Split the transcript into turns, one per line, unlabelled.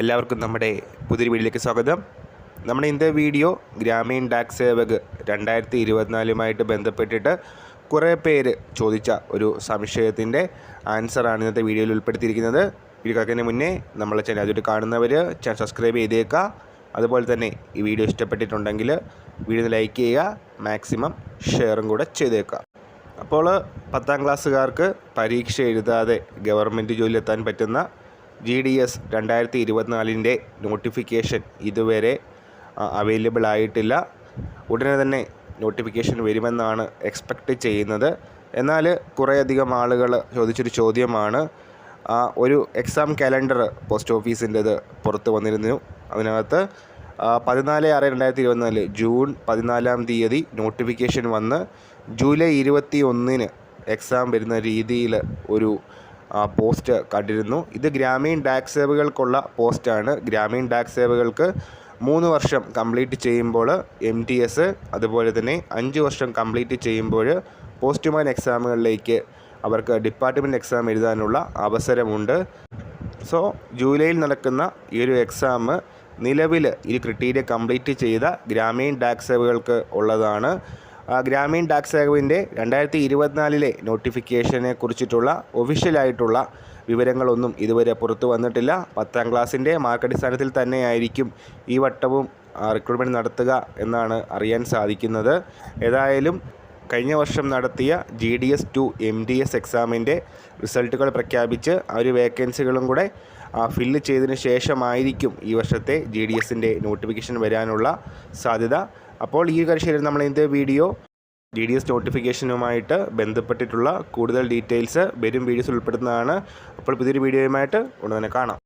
എല്ലാവർക്കും നമ്മുടെ പുതിയൊരു വീഡിയോയിലേക്ക് സ്വാഗതം. നമ്മുടെ ഇന്നത്തെ വീഡിയോ ഗ്രാമീൺ ടാക്സ് സേവക് രണ്ടായിരത്തി ഇരുപത്തിനാലുമായിട്ട് ബന്ധപ്പെട്ടിട്ട് കുറേ പേര് ചോദിച്ച ഒരു സംശയത്തിന്റെ ആൻസറാണ് ഇന്നത്തെ വീഡിയോയിൽ ഉൾപ്പെടുത്തിയിരിക്കുന്നത്. വീഡിയോ കേൾക്കുന്നതിന് മുന്നേ നമ്മളെ ചാനൽ അതിട്ട് കാണുന്നവർ ചാനൽ സബ്സ്ക്രൈബ് ചെയ്തേക്കുക അതുപോലെ തന്നെ ഈ വീഡിയോ ഇഷ്ടപ്പെട്ടിട്ടുണ്ടെങ്കിൽ വീഡിയോ ലൈക്ക് ചെയ്യുക മാക്സിമം ഷെയറും കൂടെ ചെയ്തേക്കുക അപ്പോൾ പത്താം ക്ലാസ്സുകാർക്ക് പരീക്ഷ എഴുതാതെ ഗവൺമെന്റ് ജോലി എത്താൻ പറ്റുന്ന ജി ഡി എസ് രണ്ടായിരത്തി ഇരുപത്തിനാലിന്റെ നോട്ടിഫിക്കേഷൻ ഇതുവരെ അവൈലബിൾ ആയിട്ടില്ല. ഉടനെ തന്നെ നോട്ടിഫിക്കേഷൻ വരുമെന്നാണ് എക്സ്പെക്റ്റ് ചെയ്യുന്നത്. എന്നാൽ കുറേയധികം ആളുകൾ ചോദിച്ചൊരു ചോദ്യമാണ്. ഒരു എക്സാം കലണ്ടർ പോസ്റ്റ് ഓഫീസിന്റേത് പുറത്ത് വന്നിരുന്നു. അതിനകത്ത് പതിനാല് ആറ് രണ്ടായിരത്തി ഇരുപത്തിനാല് ജൂൺ പതിനാലാം തീയതി നോട്ടിഫിക്കേഷൻ വന്ന് ജൂലൈ ഇരുപത്തി ഒന്നിന് എക്സാം വരുന്ന രീതിയിൽ ഒരു പോസ്റ്റ് കണ്ടിരുന്നു. ഇത് ഗ്രാമീൺ ഡാക് സേവകൾക്കുള്ള പോസ്റ്റാണ്. ഗ്രാമീൺ ഡാക് സേവകൾക്ക് മൂന്ന് വർഷം കംപ്ലീറ്റ് ചെയ്യുമ്പോൾ എം ടി എസ് അതുപോലെ തന്നെ അഞ്ച് വർഷം കംപ്ലീറ്റ് ചെയ്യുമ്പോൾ പോസ്റ്റ്മാൻ എക്സാമുകളിലേക്ക് അവർക്ക് ഡിപ്പാർട്ട്മെന്റ് എക്സാം എഴുതാനുള്ള അവസരമുണ്ട്. സോ ജൂലൈയിൽ നടക്കുന്ന ഈ ഒരു എക്സാം നിലവിൽ ഈ ക്രിട്ടീരിയ കംപ്ലീറ്റ് ചെയ്ത ഗ്രാമീൺ ഡാക് സേവകൾക്ക് ഉള്ളതാണ്. ഗ്രാമീൺ ഡാക് സേവകിന്റെ രണ്ടായിരത്തി ഇരുപത്തിനാലിലെ നോട്ടിഫിക്കേഷനെ കുറിച്ചിട്ടുള്ള ഒഫീഷ്യലായിട്ടുള്ള വിവരങ്ങളൊന്നും ഇതുവരെ പുറത്തു വന്നിട്ടില്ല. പത്താം ക്ലാസ്സിന്റെ മാർക്ക് അടിസ്ഥാനത്തിൽ തന്നെയായിരിക്കും ഈ വട്ടവും റിക്രൂട്ട്മെന്റ് നടത്തുക എന്നാണ് അറിയാൻ സാധിക്കുന്നത്. ഏതായാലും കഴിഞ്ഞ വർഷം നടത്തിയ G D S two M D S എക്സാമിന്റെ റിസൾട്ടുകൾ പ്രഖ്യാപിച്ച് ആ ഒരു വേക്കൻസികളും കൂടെ ഫില്ല് ചെയ്തതിന് ശേഷമായിരിക്കും ഈ വർഷത്തെ ജി ഡി എസിന്റെ നോട്ടിഫിക്കേഷൻ വരാനുള്ള സാധ്യത. അപ്പോൾ ഈ കാര്യം നമ്മൾ ഇന്നത്തെ വീഡിയോ ഡി ഡി എസ് നോട്ടിഫിക്കേഷനുമായിട്ട് ബന്ധപ്പെട്ടിട്ടുള്ള കൂടുതൽ ഡീറ്റെയിൽസ് വരും വീഡിയോസ് ഉൾപ്പെടുന്നതാണ്. അപ്പോൾ പുതിയൊരു വീഡിയോയുമായിട്ട് ഉടനെ കാണാം.